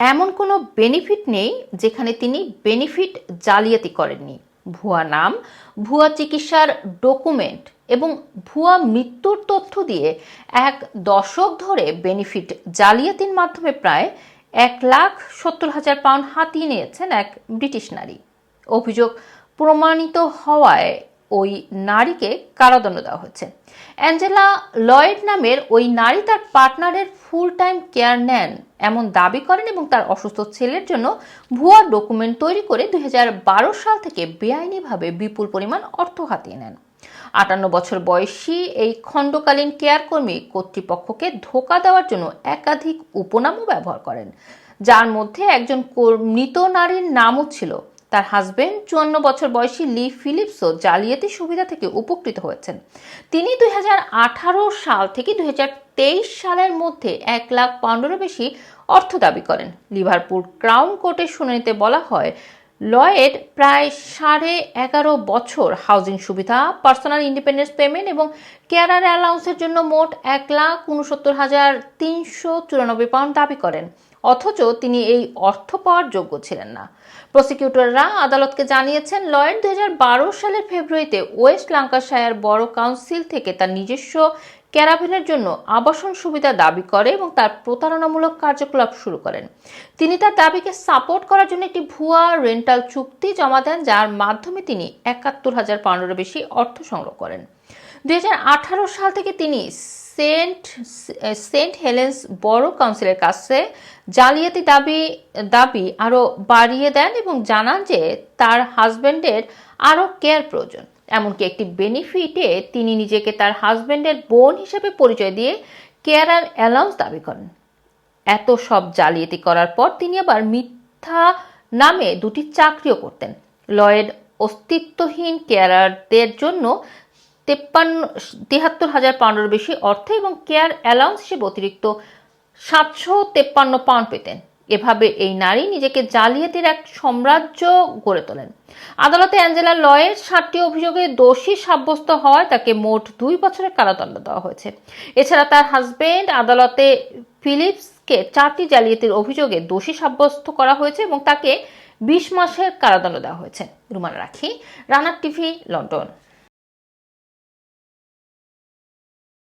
এমন কোনো বেনিফিট নেই যেখানে তিনি বেনিফিট জালিয়াতি করেননি। ভুয়া নাম, ভুয়া চিকিৎসার ডকুমেন্ট এবং ভুয়া মৃত্যুর তথ্য দিয়ে এক দশক ধরে বেনিফিট জালিয়াতির মাধ্যমে প্রায় এক লাখ সত্তর হাজার পাউন্ড হাতিয়ে নিয়েছেন এক ব্রিটিশ নারী। অভিযোগ প্রমাণিত হওয়ায় ওই নারীকে কারাদণ্ড দেওয়া হচ্ছে। অ্যাঞ্জেলা লয়েড নামের ওই নারী তার পার্টনারের ফুল টাইম কেয়ার নেন এমন দাবি করেন এবং তার অসুস্থ ছেলের জন্য ভুয়া ডকুমেন্ট তৈরি করে দু হাজার বারো সাল থেকে বেআইনিভাবে বিপুল পরিমাণ অর্থ হাতিয়ে নেন। আটান্ন বছর বয়সী এই খণ্ডকালীন কেয়ার কর্মী কর্তৃপক্ষকে ধোকা দেওয়ার জন্য একাধিক উপনামও ব্যবহার করেন, যার মধ্যে একজন মৃত নারীর নামও ছিল। তার হাজবেন্ড চুয়ান্ন বছর বয়সী লি ফিলিপসও জালিয়াতি সুবিধা থেকে উপকৃত হয়েছেন। তিনি দু হাজার আঠারো সাল থেকে দু হাজার তেইশ সালের মধ্যে এক লাখ পাউন্ডেরও বেশি অর্থ দাবি করেন। লিভারপুল ক্রাউন কোর্টের শুনানিতে বলা হয়, লয়েড প্রায় সাড়ে এগারো বছর হাউজিং সুবিধা, পার্সোনাল ইন্ডিপেন্ডেন্স পেমেন্ট এবং কেয়ারার অ্যালাউন্সের জন্য মোট এক লাখ উনসত্তর হাজার তিনশো চুরানব্বই পাউন্ড দাবি করেন। অথচ তিনি এই অর্থ পাওয়ার যোগ্য ছিলেন না। প্রসিকিউটররা আদালতকে জানিয়েছেন, লয়েড দুই সালের ফেব্রুয়ারিতে ওয়েস্ট লাঙ্কাশায়ার বড় কাউন্সিল থেকে তার নিজস্ব ক্যারাভেনের জন্য আবাসন সুবিধা দাবি করে এবং তার প্রতারণামূলক কার্যকলাপ শুরু করেন। তিনি তার দাবিকে সাপোর্ট করার জন্য একটি ভুয়া রেন্টাল চুক্তি জমা দেন, যার মাধ্যমে তিনি একাত্তর হাজার পাউন্ডেরও বেশি অর্থ সংগ্রহ করেন। দুই হাজার আঠারো সাল থেকে তিনি সেন্ট সেন্ট হেলেন্স বড় কাউন্সিলের কাছে জালিয়াতি দাবি দাবি আরও বাড়িয়ে দেন এবং জানান যে তার হাজবেন্ডের আরও কেয়ার প্রয়োজন। এমনকি একটি বেনিফিটে তিনি নিজেকে তার হাজবেন্ডের বোন হিসেবে পরিচয় দিয়ে কেয়ারার অ্যালাউন্স দাবি করেন। এত সব জালিয়াতি করার পর তিনি আবার মিথ্যা নামে দুটি চাকরিও করতেন। লয়েড অস্তিত্বহীন কেয়ারারদের জন্য তেপ্পান্ন তিয়াত্তর হাজার পাউন্ডের বেশি অর্থ এবং কেয়ার অ্যালাউন্স হিসেবে অতিরিক্ত সাতশো তেপ্পান্ন পাউন্ড পেতেন। এভাবে এই নারী নিজেকে জালিয়াতির এক সাম্রাজ্য গড়ে তোলেন। আদালতে অ্যাঞ্জেলা লয়ের সাতটি অভিযোগে দোষী সাব্যস্ত হওয়ায় তাকে মোট দুই বছরের কারাদণ্ড দেওয়া হয়েছে। এছাড়া তার হাজবেন্ড আদালতে ফিলিপসকে চারটি জালিয়াতির অভিযোগে দোষী সাব্যস্ত করা হয়েছে এবং তাকে বিশ মাসের কারাদণ্ড দেওয়া হয়েছে। রুমান রাখি রানার টিভি, লন্ডন।